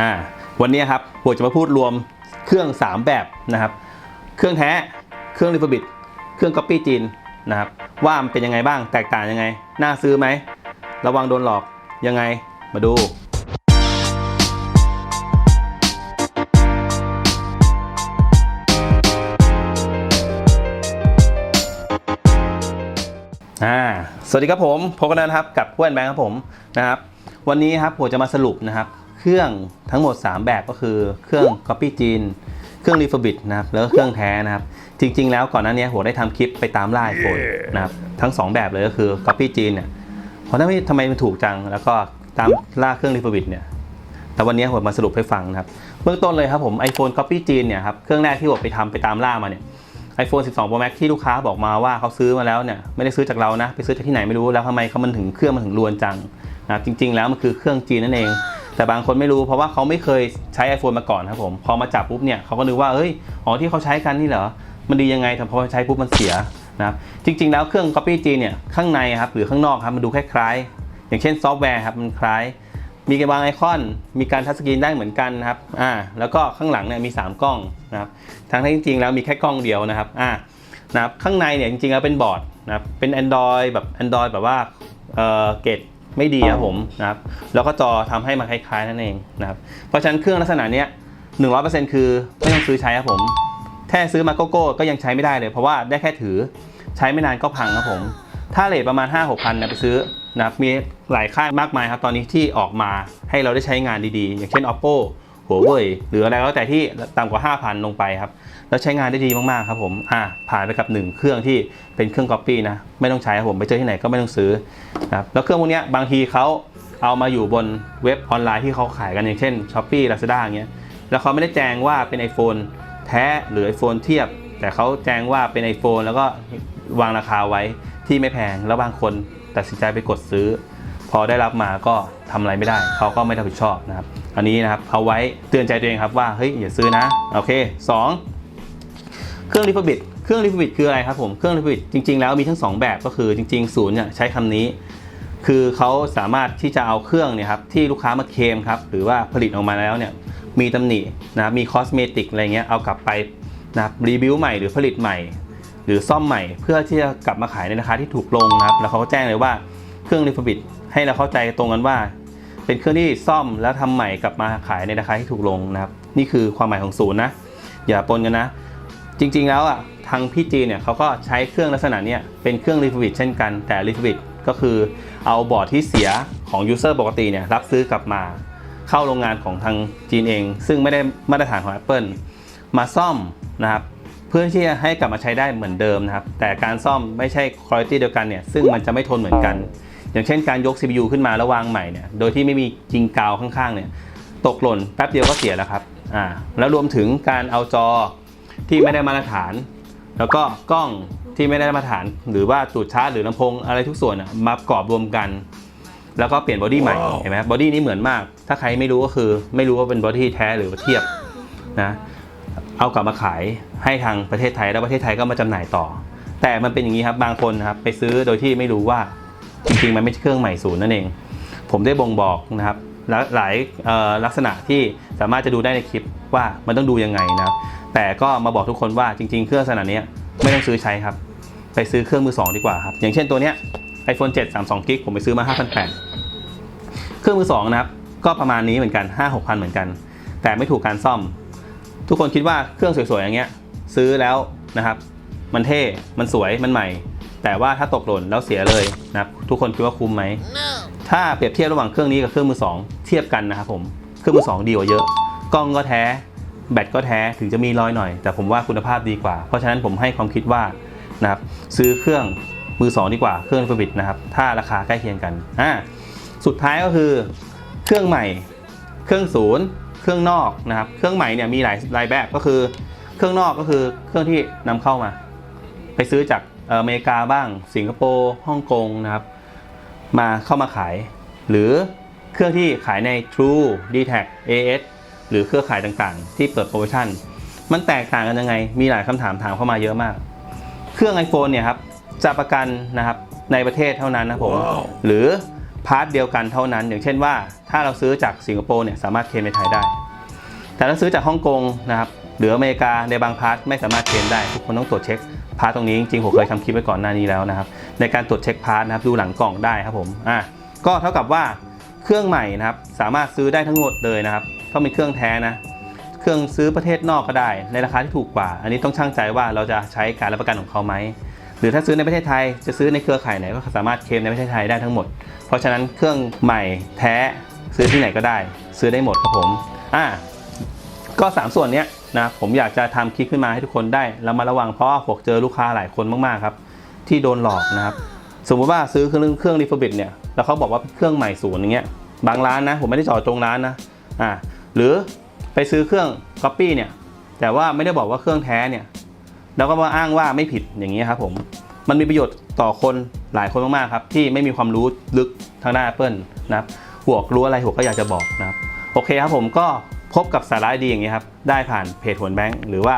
อ่าวันนี้ครับผมจะมาพูดรวมเครื่อง 3 แบบนะครับ เครื่องแท้ เครื่องริฟบิดเครื่องก๊อปปี้จีนนะครับ ว่ามันเป็นยังไงบ้าง แตกต่างยังไง น่าซื้อไหม ระวังโดนหลอกยังไง มาดูสวัสดีครับผมพบกันแล้วนะครับกับเพื่อนแบงค์ครับผมนะครับ วันนี้ครับผมจะมาสรุปนะครับ เครื่องทั้งหมด 3 แบบก็คือเครื่อง Copy จีน เครื่อง Refurbish นะครับแล้วก็เครื่องแท้นะครับ จริง ๆ แล้วก่อนหน้านี้ผมได้ทำคลิปไปตามไล่าไอโฟนนะครับทั้ง 2 แบบเลยก็คือ Copy จีนเนี่ยเพราะถ้าไมทำไมมันถูกจัง แล้วก็ตามล่าเครื่อง Refurbish เนี่ยแต่วันนี้ผมมาสรุปให้ฟังนะครับ เบื้องต้นเลยครับผม iPhone Copy จีนเนี่ยครับเครื่องแรกที่ผมไปทำไปตามล่ามาเนี่ย iPhone 12 Pro Max ที่ลูกค้าบอกมาว่าเขาซื้อมาแล้วเนี่ยไม่ได้ซื้อจากเรานะ ไปซื้อจากที่ไหนไม่รู้แล้วทำไมเขามันถึงเครื่องมันถึงรวนจังนะจริง ๆ แล้วมันคือเครื่องจีนนั่นเอง แต่บางคนไม่รู้เพราะว่าเขาไม่เคยใช้ iPhone มาก่อนครับผม พอมาจับปุ๊บเนี่ยเขาก็นึกว่าเอ้ยอ๋อที่เขาใช้กันนี่เหรอ มันดียังไงแต่พอใช้ปุ๊บมันเสียนะครับจริง ๆ แล้วเครื่อง Copy จีเนี่ยข้างในครับหรือข้างนอกครับมันดูคล้ายๆอย่างเช่นซอฟต์แวร์ครับมันคล้าย มีการวางไอคอน มีการทัชสกรีนได้เหมือนกันนะครับอ่าแล้วก็ข้างหลังเนี่ยมี 3 กล้องนะครับทั้งที่จริงๆแล้วมีแค่กล้องเดียวนะครับอ่านะครับข้างในเนี่ยจริงๆแล้วเป็นบอร์ดนะครับเป็น Android แบบ Android แบบว่าเอ่อเกรด ไม่ดีครับผมนะครับแล้วก็จอทำให้มันคล้ายๆนั่นเองนะครับเพราะฉะนั้นเครื่องลักษณะเนี้ยเปอร์เซ็นต์คือไม่ต้องซื้อใช้ครับผมแค่ซื้อมาโกโก้ก็ยังใช้ไม่ได้เลย เพราะว่าได้แค่ถือใช้ไม่นานก็พังครับผม ถ้าเลทประมาณ 5 6พันนะไปซื้อนะครับมีหลายค่ายมากมายครับตอนนี้ที่ออกมาให้เราได้ใช้งานดีๆ อย่างเช่น oppo หัวเว่ยหรืออะไรก็แล้วแต่ที่ต่ำกว่า 5,000 ลงไปครับ แล้วใช้งานได้ดีมากๆครับผมอ่าผ่านไปกับ 1 เครื่องที่เป็นเครื่อง copy นะไม่ต้องใช้ครับผมไปเจอที่ไหนก็ไม่ต้องซื้อนะครับแล้วเครื่องพวกนี้บางทีเขาเอามาอยู่บนเว็บออนไลน์ที่เขาขายกันอย่างเช่น Shopee Lazada อย่างเงี้ยแล้วเขาไม่ได้แจ้งว่าเป็น iPhone แท้หรือ iPhone เทียบ แต่เขาแจ้งว่าเป็น iPhone แล้วก็วางราคาไว้ที่ไม่แพงแล้วบางคนตัดสินใจไปกดซื้อ พอได้รับมาก็ทำอะไรไม่ได้ เขาก็ไม่รับผิดชอบนะครับ อันนี้นะครับเอาไว้เตือนใจตัวเองครับว่าเฮ้ยอย่าซื้อนะโอเค 2 เครื่อง Refurbish เครื่อง Refurbish คืออะไรครับผมเครื่อง Refurbish จริง ๆ แล้วมีทั้ง 2 แบบก็คือจริงๆศูนย์เนี่ยใช้คำนี้ คือเขาสามารถที่จะเอาเครื่องเนี่ยครับที่ลูกค้ามาเคมครับหรือว่าผลิตออกมาแล้วเนี่ยมีตำหนินะครับมีคอสเมติกอะไรเงี้ยเอากลับไปนะครับรีวิวใหม่หรือผลิตใหม่ หรือซ่อมใหม่ เพื่อที่จะกลับมาขายในราคาที่ถูกลงนะครับแล้วเขาก็แจ้งเลยว่าเครื่องรีฟบิดให้เราเข้าใจตรงกันว่า เป็นเครื่องที่ซ่อมแล้วทำใหม่กลับมาขายในราคาที่ถูกลงนะครับ นี่คือความหมายของศูนย์นะ อย่าปนกันนะ จริงๆแล้วอะทางพี่จีเนี่ยเขาก็ใช้เครื่องลักษณะเนี้ยเป็นเครื่องรีฟบิดเช่นกันแต่รีฟบิดก็คือเอาบอร์ดที่เสียของยูเซอร์ปกติเนี่ยรับซื้อกลับมา เข้าโรงงานของทางจีนเอง ซึ่งไม่ได้มาตรฐานของ Apple มาซ่อมนะครับเพื่อที่จะให้กลับมาใช้ได้เหมือนเดิมนะครับ แต่การซ่อมไม่ใช่คุณภาพเดียวกันเนี่ย ซึ่งมันจะไม่ทนเหมือนกัน อย่างเช่นการยก CPU ขึ้นมาแล้ววางใหม่เนี่ยโดยที่ไม่มีจิงกาวข้างๆเนี่ยตกหล่นแป๊บเดียวก็เสียแล้วครับอ่าแล้วรวมถึงการเอาจอที่ไม่ได้มาตรฐาน แล้วก็กล้องที่ไม่ได้มาตรฐาน หรือว่าตูดชาร์จหรือลำโพงอะไรทุกส่วนอะมากรอบรวมกัน แล้วก็เปลี่ยนบอดี้ใหม่เห็นไหมบอดี้นี้เหมือนมาก ถ้าใครไม่รู้ก็คือ ไม่รู้ว่าเป็นบอดี้แท้หรือว่าเทียบนะเอากลับมาขายให้ทางประเทศไทยแล้วประเทศไทยก็มาจำหน่ายต่อ แต่มันเป็นอย่างนี้ครับบางคนนะครับไปซื้อโดยที่ไม่รู้ว่า จริงๆ มันไม่ใช่เครื่องใหม่ศูนย์นั่นเอง ผมได้บ่งบอกนะครับหลายลักษณะที่สามารถจะดูได้ในคลิปว่ามันต้องดูยังไงนะครับแต่ก็มาบอกทุกคนว่าจริง ๆ เครื่องลักษณะนี้ไม่ต้องซื้อใช้ครับ ไปซื้อเครื่องมือสองดีกว่าครับ อย่างเช่นตัวเนี้ย iPhone 7 32กิกผมไปซื้อมา 5,800 เครื่องมือสองนะครับ ก็ประมาณนี้เหมือนกัน 5 6 0 0 เหมือนกัน แต่ไม่ถูกการซ่อม ทุกคนคิดว่าเครื่องสวยๆอย่างเงี้ยซื้อแล้วนะครับ มันเท่ มันสวย มันใหม่ แต่ว่าถ้าตกหล่นแล้วเสียเลยนะครับทุกคนคิดว่าคุ้มไหม ถ้าเปรียบเทียบระหว่างเครื่องนี้กับเครื่องมือสองเทียบกันนะครับผม เครื่องมือสองดีกว่าเยอะ กล้องก็แท้ แบตก็แท้ถึงจะมีรอยหน่อย แต่ผมว่าคุณภาพดีกว่า เพราะฉะนั้นผมให้ความคิดว่านะครับซื้อเครื่องมือสองดีกว่าเครื่องฟบิดนะครับ ถ้าราคาใกล้เคียงกันอ่าสุดท้ายก็คือเครื่องใหม่ เครื่องศูนย์ เครื่องนอกนะครับ เครื่องใหม่เนี่ยมีหลายหลายแบบก็คือ เครื่องนอกก็คือเครื่องที่นำเข้ามา ไปซื้อจากเอ่ออเมริกาบ้าง สิงคโปร์ฮ่องกงนะครับ มาเข้ามาขาย หรือเครื่องที่ขายใน True d t a c AS หรือเครือข่ายต่างๆ ที่เปิดโปรโมชั่น มันแตกต่างกันยังไง มีหลายคำถามถามเข้ามาเยอะมาก เครื่อง iPhone เนี่ยครับจะประกันนะครับในประเทศเท่านั้นนะครับผมหรือพาร์ทเดียวกันเท่านั้น อย่างเช่นว่าถ้าเราซื้อจากสิงคโปร์เนี่ยสามารถเคลมในไทยได้ แต่ถ้าซื้อจากฮ่องกงนะครับหรืออเมริกาในบางพาร์ทไม่สามารถเคลมได้ ทุกคนต้องตรวจเช็คพาร์ทตรงนี้จริงๆผมเคยทำคลิปไว้ก่อนหน้านี้แล้วนะครับ ในการตรวจเช็คพาร์ทนะครับดูหลังกล่องได้ครับผมอะก็เท่ากับว่าเครื่องใหม่นะครับสามารถซื้อได้ทั้งหมดเลยนะครับต้องเป็นเครื่องแท้นะเครื่องซื้อประเทศนอกก็ได้ ในราคาที่ถูกกว่า อันนี้ต้องช่างใจว่าเราจะใช้การรับประกันของเขาไหมหรือถ้าซื้อในประเทศไทยจะซื้อในเครือข่ายไหนก็สามารถเคลมในประเทศไทยได้ทั้งหมด เพราะฉะนั้นเครื่องใหม่แท้ซื้อที่ไหนก็ได้ ซื้อได้หมดครับผมอ่าก็ 3 ส่วนเนี้ย นะผมอยากจะทำคลิปขึ้นมาให้ทุกคนได้แล้วมาระวังเพราะว่าผมเจอลูกค้าหลายคนมากๆครับ ที่โดนหลอกนะครับ สมมติว่าซื้อเครื่องเครื่องรีฟบิทเนี่ยแล้วเขาบอกว่าเครื่องใหม่ศูนย์อย่างเงี้ยบางร้านนะผมไม่ได้จอดจงร้านนะอ่าหรือไปซื้อเครื่องก๊อปปี้เนี่ยแต่ว่าไม่ได้บอกว่าเครื่องแท้เนี่ยแล้วก็มาอ้างว่าไม่ผิดอย่างนี้ยครับผมมันมีประโยชน์ต่อคนหลายคนมากๆครับที่ไม่มีความรู้ลึกทางด้าน Apple นะครับหัวกรู้อะไรหัวก็อยากจะบอกนะครับโอเคครับผมก็ พบกับสาระดีอย่างนี้ครับ ได้ผ่านเพจหวนแบงค์หรือว่า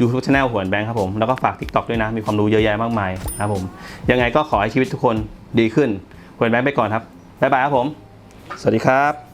YouTube c h anel หวนแบงค์ครับผม แล้วก็ฝาก TikTok ด้วยนะ มีความรู้เยอะแยะมากมายนะครับผม ยังไงก็ขอให้ชีวิตทุกคนดีขึ้นหวนแบงค์ไปก่อนครับ บ๊ายบายครับผม สวัสดีครับ